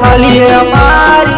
ખાલી મારી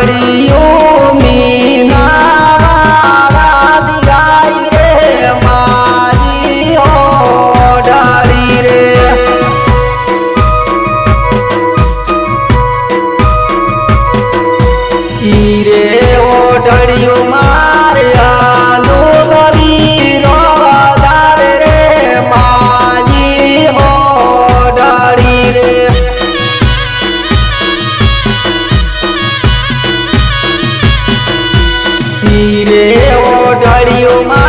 বাড়ি ও ઓઢળિયું